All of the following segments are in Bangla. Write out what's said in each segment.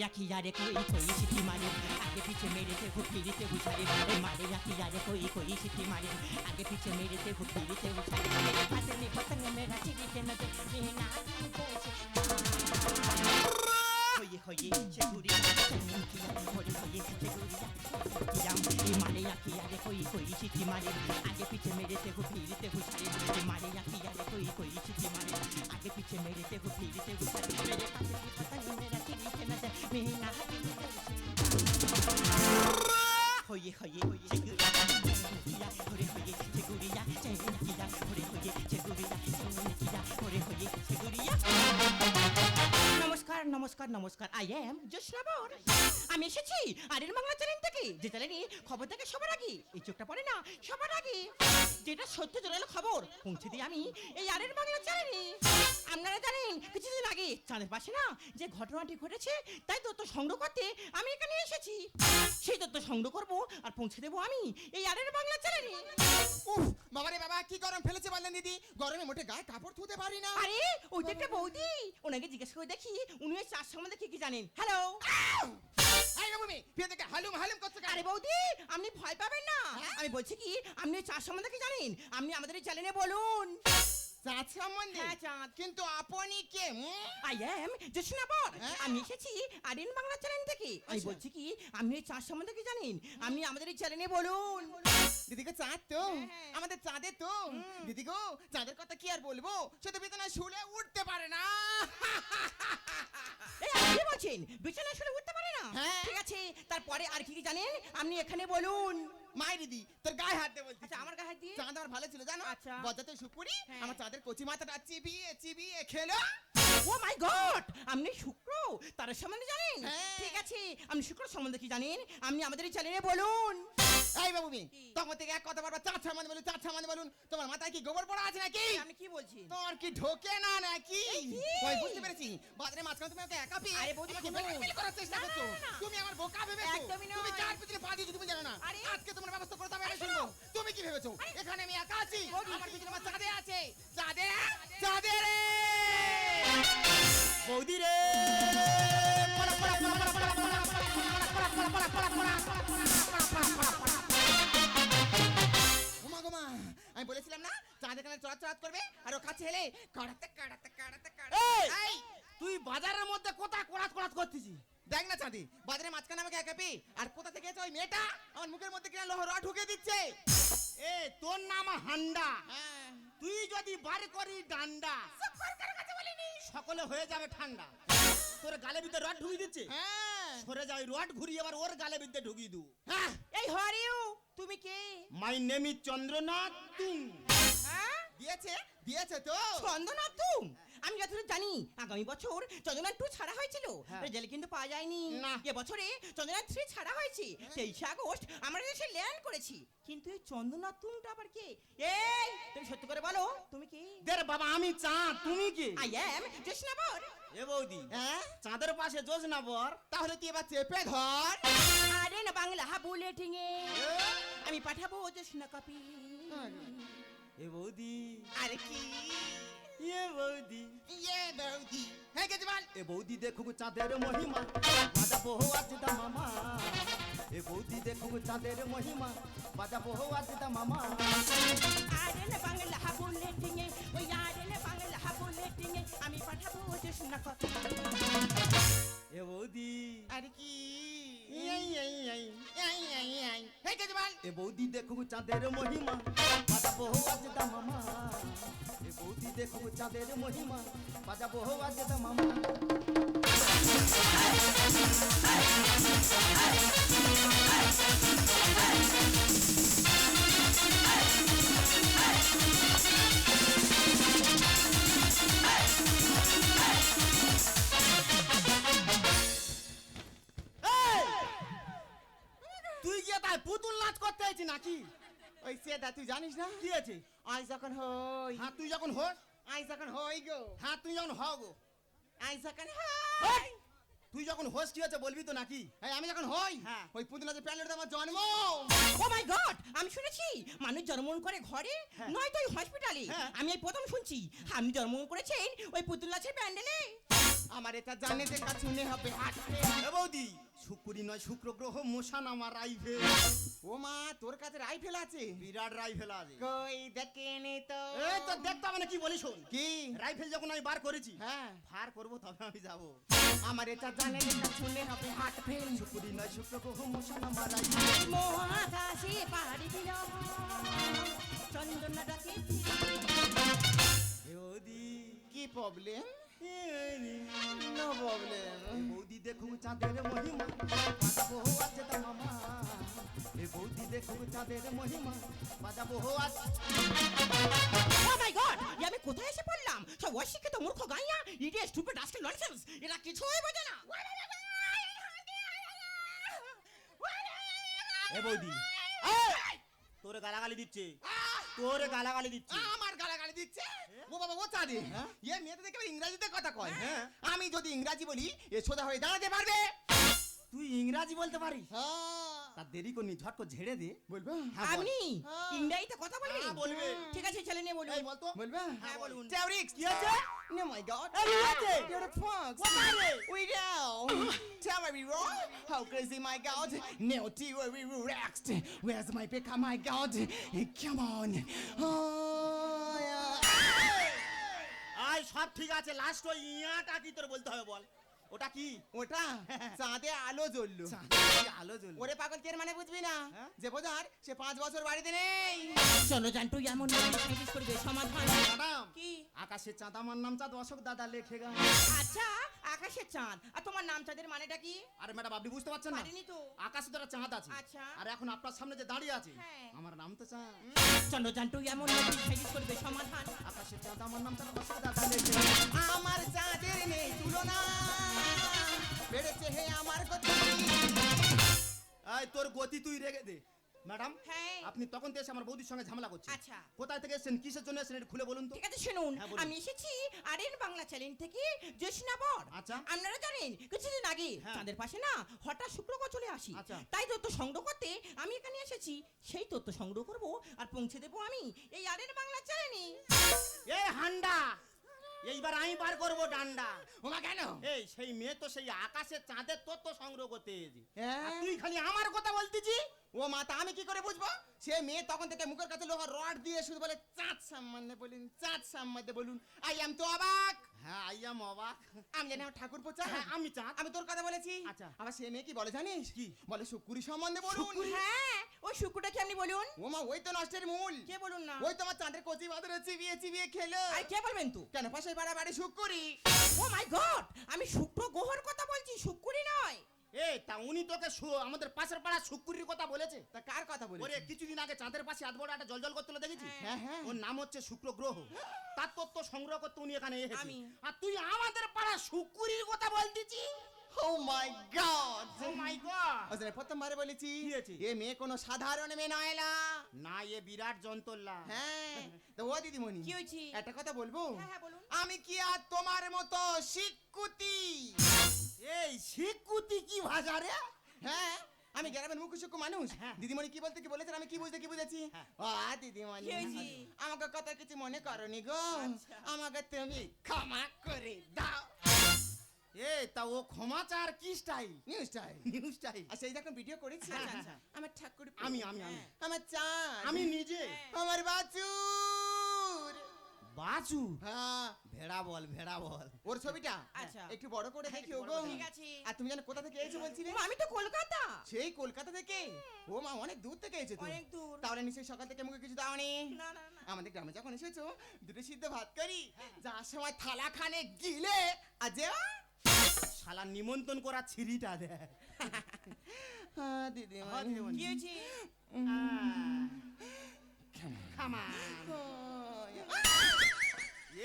焼きやれ恋恋しきまれあげピチめでてふきりてぶしゃれ生まれ焼きやれ恋恋しきまれあげピチめでてふきりてぶしゃれ風に पतंग मेरा चिड़ी के नज़र जीना होई होई चेगुरी चनिन किया होई होई चेगुरी या मारे या किया कोई कोई चिटी मारे आगे पीछे मेरे ते हो फिरते हो मारे या किया कोई कोई चिटी मारे आगे पीछे मेरे ते हो फिरते हो me now. নমস্কার নমস্কার। আই এম জোসনাবর আমি এসেছি আরের বাংলা চ্যানেল থেকে, যে চ্যানেলে খবর থাকে সবার আগে। এই চোখটা পড়ে না, সবার আগে। যেটা সত্য জোরালো খবর, পৌঁছে দিই আমি এই আরের বাংলা চ্যানেলে আপনারা জানেন, কিছুদিন আগে চাঁদের পাশে না যে ঘটনাটি ঘটেছে, তাই তথ্য সংগ্রহ করতে আমি এখানে এসেছি। সেই তথ্য সংগ্রহ করব আর পৌঁছে দেবো আমি এই আরের বাংলা চ্যানেলে উফ, বাবারে বাবা। কি গরম ফেলেছে বললেন দিদি? গরমে মোটে গায়ে কাপড় ধুতে পারি না। আরে ওই যে একটা বৌদি। ওনাকে জিজ্ঞেস করে দেখি উনি ওই চাষ সম্বন্ধে কি কি জানেন। হ্যালো হালুম হালুম করছে? আরে বৌদি আপনি ভয় পাবেন না। হ্যাঁ? আমি বলছি কি আপনি ওই চার সম্বন্ধে কি জানেন? আপনি আমাদের চ্যানেলে বলুন। চাঁদ সম্বন্ধে হ্যাঁ, চাঁদ। কিন্তু আপনি কে? আই এম জোসনা বর হ্যাঁ? আমি এসেছি আরিন বাংলা চ্যানেল থেকে। আমি আচ্ছা। বলছি কি আপনি ওই চার সম্বন্ধে কি জানেন? আপনি আমাদের এই চ্যানেলে বলুন। দিদি গো চাঁদ তো। হ্যাঁ। আমাদের চাঁদের তো। দিদি গো চাঁদের কথা কি আর বলব? সে তো বিছানায় শুলে উঠতে পারে না। কি বলছেন? বিছানা শুনে উঠতে পারে না? হ্যাঁ। ঠিক আছে তারপরে আর কি কি জানেন? আপনি এখানে বলুন। মায়ের দিদি তোর গায়ে হাত দে বলছি। আচ্ছা আমার গায়ে হাত চাঁদ আমার ভালো ছিল জানো আচ্ছা। বজাতে সুপুরি হ্যাঁ। আমার চাঁদের কচি মাথাটা চিবিয়ে চিবিয়ে খেলো ও মাই গড আপনি শুক্র তার সম্বন্ধে জানেন হ্যাঁ। ঠিক আছে আপনি শুক্র সম্বন্ধে কি জানেন আপনি আমাদের চ্যানেলে বলুন এই বাবু কি? তখন থেকে এক কথা বারবার চাঁদ সম্বন্ধে বলুন চাঁদ সম্বন্ধে বলুন তোমার মাথায় কি গোবর পড়া আছে নাকি? আপনি কি বলছেন তোর কি ঢোকে না নাকি? কি? ওই বুঝতে পেরেছি। বাজারে মাঝখানে তুমি আমাকে একা পেয়ে আরে বৌদি, শুনুন। blackmail করার চেষ্টা করছ। তুমি আমার বোকা ভেবেছো। তুমি কার পিছনে পা দিয়েছ তুমি জানো না? আরে। আজকে তোমার ব্যবস্থা করতে হবে আমি শুনব। তুমি কি ভেবেছো। এখানে আমি একা আছি। আমার পিছনে আমার চাঁদে আছে। চাঁদে? চাঁদে। রে! বৌদি রে! উমা আমি বলেছিলাম না চাঁদ এখানে চড়াত চড়াত করবে আর ও কাছে এলে কাড়াতে কাড়াতে কাড়াতে কাড়াতে। তুই বাজারের মধ্যে কোথায় কোড়াত কোড়াত করতেছিস? দেখ না চাঁদি বাজারে মাঝখানে আমাকে একা পেয়ে আর কোথা থেকে এসে ওই মেয়েটা আমার মুখের মধ্যে কিনা লোহ রড ঢুকে দিচ্ছে? এ তোর নাম হান্ডা। হ্যাঁ। তুই যদি বার করি ডান্ডা সকলে হয়ে যাবে ঠান্ডা। তোর গালে ভিতরে রড ঢুকিয়ে দিচ্ছে? হ্যাঁ। সরে যাই রড ঘুরিয়ে এবার ওর গালে ভিতরে ঢুকিয়ে দু। হ্যাঁ এই হরিউ! তুমি কে? My name is Chandranath Tung হ্যাঁ? দিয়েছে দিয়েছে তো। চন্দনা তুম আমি যতদূর জানি আগামী বছর চন্দনা টু ছাড়া হয়েছিল। হ্যাঁ। রেজাল্ট কিন্তু পাওয়া যায়নি। না। এ বছরে চন্দনা থ্রি ছাড়া হয়েছে। তেইশে আগস্ট আমরা দেশে ল্যান্ড করেছি। কিন্তু এই চন্দনা তুমটা আবার কে? এই তুমি সত্যি করে বলো তুমি কি? দের বাবা আমি চাঁদ তুমি কি? আই এম জোসনাবর এ বৌদি হ্যাঁ? চাঁদের পাশে যোজ না বর তাহলে কি এবার চেপে ধর। আরে না বাংলা হা বুলেটিং এ আমি পাঠাবো জোসনা কপি এ বৌদি। আরে কি? এ বৌদি। ইয়ে বৌদি। হ্যাঁ গেছে বল এ বৌদি দেখুক চাঁদের মহিমা বাজাবো আজ দা মামা। এ বৌদি দেখুক চাঁদের মহিমা বাজাবো আজ দা মামা। আরে না বাংলা বুলেটিং এ ওই আরে না বাংলা বুলেটিং এ আমি পাঠাবো জোসনা কপি এ বৌদি আরে কি এই, এই, এই। এই এই এই হ্যাঁ গেছে বল এ বৌদি দেখুক চাঁদের মহিমা বাজাবো আজ দা মামা এ বৌদি দেখুক চাঁদের মহিমা বাজাবো আজ দা মামা এই! আইছি নাকি? ওই সেটা তুই জানিস না? কি আছে? আই যখন হই হ্যাঁ তুই যখন হোস? আই যখন হই গো। হ্যাঁ তুই যখন হ গো। আই যখন এই! তুই যখন হোস কি হচ্ছে বলবি তো নাকি? এই আমি যখন হই হ্যাঁ। ওই পুতুলা যে প্যান্ডেলটা আমার জন্ম। ও মাই গড আমি শুনেছি মানুষ জন্মগ্রহণ করে ঘরে হ্যাঁ। নয়তো ওই হসপিটালে হ্যাঁ। আমি এই প্রথম শুনছি আপনি জন্মগ্রহণ করেছেন ওই পুতুল নাচের প্যান্ডেলে। আমার এটা জানে যে কাছে শুনে হবে। হাট বৌদি শুক্রি নয় শুক্র গ্রহ মশান আমার রাইফেল। ও মা তোর কাছে রাইফেল আছে? বিরাট রাইফেল আছে। কই দেখেনি তো? এই তো দেখতে হবে না কি বলি শোন। কি? রাইফেল যখন আমি বার করেছি হ্যাঁ। ফার করব তবে আমি যাব। আমার এটা জানে এটা শুনলে হবে হাত ফেল শুক্রি নয় শুক্র গ্রহ মশান আমার রাইফেল। মহাকাশে পাড়ি দিল চন্দনা ডাকে কি প্রবলেম এ। নো প্রবলেম বৌদি দেখুক চাঁদের মহিমা বাজাবো আজ মামা। এ বৌদি দেখুক চাঁদের মহিমা বাজাবো আজ ও মাই গড Oh আমি কোথায় এসে পড়লাম? সব অশিক্ষিত মূর্খ গাইয়া ইডিয়েট স্টুপিড রাস্কেল ননসেন্স এরা কিছুই বোঝে না। এ বৌদি তোরে গালাগালি দিচ্ছে। তোরে গালাগালি দিচ্ছে। আমার গালাগালি দিচ্ছে? ও বাবা ও চাঁদে? হ্যাঁ? এ মেয়েটা দেখে ইংরাজিতে কথা কয়। হ্যাঁ। আমি যদি ইংরাজি বলি এ সোজা হয়ে দাঁড়াতে পারবে? তুই ইংরাজি বলতে পারিস? হ্যাঁ। তার দেরি করনি ঝট করে ঝেড়ে দে বলব হ্যাঁ, আপনি হ্যাঁ। ইংরেজিতে কথা বলবেন হ্যাঁ, বলবে। ঠিক আছে ছেলে নিয়ে বলুন বলতো বলব হ্যাঁ, বলুন। টেরিক্স কি আছে? নো মাই গড আছে? You're a fox. What? We know. Tell me wrong. How crazy, my God. No, we relaxed. Where's my pick? My God. Come on. Oh, yeah. আয় সব ঠিক আছে লাস্ট ওই ইয়াটা কি তোর বলতে হবে বল ওটা কি? ওটা। চাঁদে আলো জ্বললো। আলো জ্বললো। ওরে পাগল কের মানে বুঝবি না? হ্যাঁ? যে বোঝার সে পাঁচ বছর বাড়িতে নেই। চলো জানটু এমন করবে সমাধান। ম্যাডাম কি? আকাশে চাঁদ আমার নাম চাঁদ অশোক দাদা লেখে গা। আচ্ছা আকাশের চাঁদ। আর তোমার নাম চাঁদের মানেটা কি? আরে ম্যাডাম আপনি বুঝতে পারছেন না। পারিনি তো। আকাশে তো একটা চাঁদ আছে। আচ্ছা। আর এখন আপনার সামনে যে দাঁড়িয়ে আছে হ্যাঁ। আমার নাম তো চাঁদ। জানটু এমন সাইন্টিস করবে সমাধান। আকাশে চাঁদ আমার নাম চাঁদ অশোক দাদা গা আমার চাঁদের নেই তুলনা। বেড়েছে হে আমার গতি। এই তোর গতি তুই রেগে দে। ম্যাডাম হ্যাঁ। আপনি তখন তো এসে আমার বৌদির সঙ্গে ঝামেলা করছেন। আচ্ছা। কোথায় থেকে এসেছেন? কিসের জন্য এসেছেন? খুলে বলুন তো। ঠিক আছে শুনুন। হ্যাঁ, বলুন। আমি এসেছি আরেন বাংলা চ্যানেল থেকে জোসনা বর। আচ্ছা। আপনারা জানেন কিছুদিন আগে হ্যাঁ। চাঁদের পাশে না হঠাৎ শুক্রবার চলে আসি। আচ্ছা। তাই তথ্য সংগ্রহ করতে আমি এখানে এসেছি। সেই তথ্য সংগ্রহ করব আর পৌঁছে দেবো আমি এই আরেন বাংলা চ্যানেলে এই হান্ডা! এইবার আমি বার করব ডান্ডা। ওমা কেন? এই সেই মেয়ে তো সেই আকাশে চাঁদের তত্ত্ব সংগ্রহ করতে এসেছি। হ্যাঁ? আর তুই খালি আমার কথা বলতেছি? ও মাতা আমি কি করে বুঝব? সে মেয়ে তখন থেকে মুখের কাছে লোহার রড দিয়ে শুধু বলে চাঁদ সম্বন্ধে বলুন চাঁদ সম্বন্ধে বলুন আই এম তো অবাক। হ্যাঁ আইয়াম অবাক। আমি জানি আমার ঠাকুর পোচা হ্যাঁ আমি চাঁদ। আমি তোর কথা বলেছি। আচ্ছা। আবার সে মেয়ে কি বলে জানিস? কি? বলে শুকুরি সম্বন্ধে বলুন। হ্যাঁ ওই শুক্রটা কি আপনি বলুন? ও মা ওই তো নষ্টের মূল। কে বলুন না? ওই তোমার চাঁদের কচি বাদরে চিবিয়ে চিবিয়ে খেলো। আর কে বলবেন তো? কেন পাশে বাড়া বাড়ি শুকুরি ও মাই গড আমি শুক্র গ্রহর কথা বলছি শুকুরি নয়। এই তা উনি তোকে সু- আমাদের পাশের পাড়া শুকুরির কথা বলেছে? তা কার কথা বলে ওরে কিছুদিন আগে চাঁদের পাশে আধ বড় একটা জলজল করতে দেখেছি হ্যাঁ। হ্যাঁ ওর নাম হচ্ছে শুক্র গ্রহ। তার তত্ত্ব সংগ্রহ করতে উনি এখানে এসেছে আমি। আর তুই আমাদের পাড়া শুকুরির কথা বলতেছি ও মাই গড ও মাই গড ওজনে প্রথমবারে বলেছি কি হয়েছে? এ মেয়ে কোনো সাধারণ মেয়ে নয় না না এ বিরাট যন্ত্রলা হ্যাঁ তো ও দিদিমণি কি হয়েছে? একটা কথা বলব? হ্যাঁ হ্যাঁ বলুন। আমি কি আর তোমার মতো শিক্ষুতি? এই শিকুতি কি ভাষা রে? হ্যাঁ আমি গ্রামের মুখ সুখ মানুষ। দিদিমণি কি বলতে কি বলেছেন? আমি কি বুঝতে কি বুঝেছি। ও দিদিমণি? আমাকে কথা কিছু মনে করনি গো। আচ্ছা। আমাকে তুমি ক্ষমা করে দাও। এ তা ও ক্ষমা চার কি স্টাইল নিউজটাই নিউ স্টাইল আচ্ছা এই যখন ভিডিও করেছি? আচ্ছা, আচ্ছা। আমার ঠাকুর আমি আমি আমি। আমার আমি নিজে? আমার বাচুর বাজু হ্যাঁ। ভেড়া বল ভেড়া বল। ওর ছবিটা? আচ্ছা। একটু বড় করে হ্যাঁ, দেখি ওগো। ঠিক আছে। আর তুমি জানো কোথা থেকে এসেছ বলছিলে? আমি তো কলকাতা। সেই কলকাতা থেকে? ও মা অনেক দূর থেকে এসেছ। তো অনেক দূর। তাহলে নিশ্চয়ই সকাল থেকে মুখে কিছু দাওনি? না না না। আমাদের গ্রামে যখন এসেছ দুটো সিদ্ধ ভাত করি। যার সময় থালা খানে গিলে আর যে শালা নিমন্ত্রণ করা ছিরিটা দে। দিদিমণি। কি হয়েছে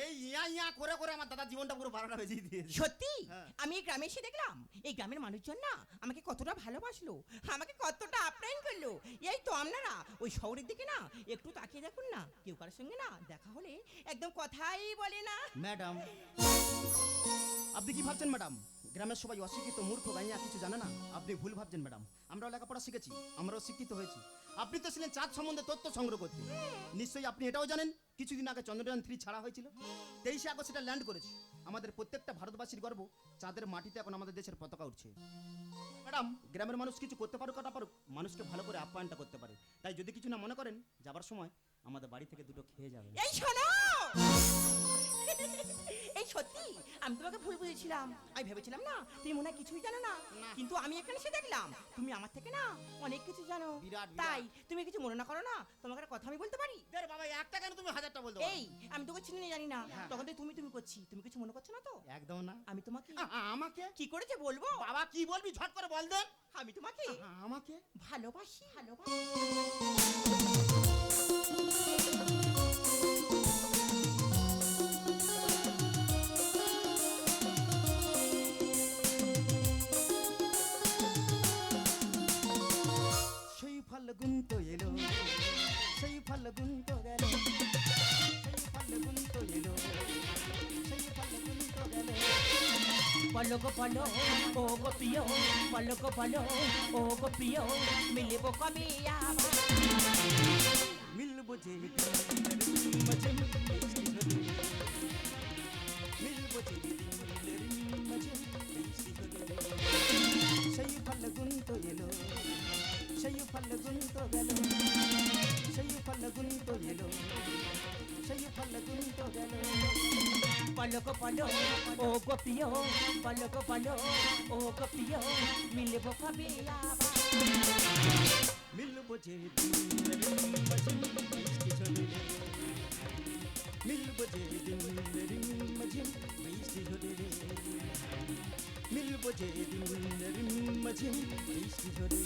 এই ইয়া ইয়া করে করে আমার দাদা জীবনটা পুরো বারোটা বেজিয়ে দিয়েছে। সত্যি? হ্যাঁ। আমি এই গ্রামে এসে দেখলাম এই গ্রামের মানুষজন না আমাকে কতটা ভালোবাসলো আমাকে কতটা আপ্যায়ন করল। এই তো আপনারা ওই শহরের দিকে না একটু তাকিয়ে দেখুন না কেউ কারোর সঙ্গে না দেখা হলে একদম কথাই বলে না। ম্যাডাম। আপনি কি ভাবছেন, ম্যাডাম? গ্রামের সবাই অশিক্ষিত মূর্খ গাইয়া কিছু জানে না? আপনি ভুল ভাবছেন, ম্যাডাম। আমরাও লেখাপড়া শিখেছি, আমরাও শিক্ষিত হয়েছি। আপনি তো ছিলেন চাঁদ সম্বন্ধে তথ্য সংগ্রহ করতে। নিশ্চয়ই আপনি এটাও জানেন? কিছুদিন আগে চন্দ্রযান থ্রি ছাড়া হয়েছিল। তেইশে আগস্ট সেটা ল্যান্ড করেছে। আমাদের প্রত্যেকটা ভারতবাসীর গর্ব, চাঁদের মাটিতে এখন আমাদের দেশের পতাকা উঠছে। ম্যাডাম, গ্রামের মানুষ কিছু করতে পারুক না পারুক, মানুষকে ভালো করে আপ্যায়নটা করতে পারে। তাই যদি কিছু না মনে করেন, যাবার সময় আমাদের বাড়ি থেকে দুটো খেয়ে যাবে এই এই সত্যি আমি তোমাকে ভুল বুঝেছিলাম। আমি ভেবেছিলাম না তুমি মনে হয় কিছুই জানো না। কিন্তু আমি এখানে এসে দেখলাম তুমি আমার থেকে না অনেক কিছু জানো। তাই তুমি কিছু মনে না করো না তোমাকে একটা কথা আমি বলতে পারি? বাবা একটা কেন তুমি হাজারটা বলতে এই আমি তোকে চিনি জানি না। হ্যাঁ। তখন থেকে তুমি তুমি করছি। তুমি কিছু মনে করছ না তো? একদম না। আমি তোমাকে আমাকে? কি করেছে বলব? বাবা কি বলবি? ঝট করে বল দেন আমি তোমাকে আমাকে? ভালোবাসি ভালোবাসি। সেই ফাল্গুন তো এলো সেই ফাল্গুন তো গেল সেই ফাল্গুন তো এলো সেই ফাল্গুন তো গেল পলক পলো ও গো প্রিয় পলক পলো ও গো মিলবো কবে আবার যে মিলবো যে পলক পলো ও গো প্রিয় পলক পলো ও গো প্রিয় মিলবো কবে আবার মিলবো যে মজে মিলবো যে দিন মজে বৃষ্টি ঝরে মিলবো যে দিন মজে বৃষ্টি ঝরে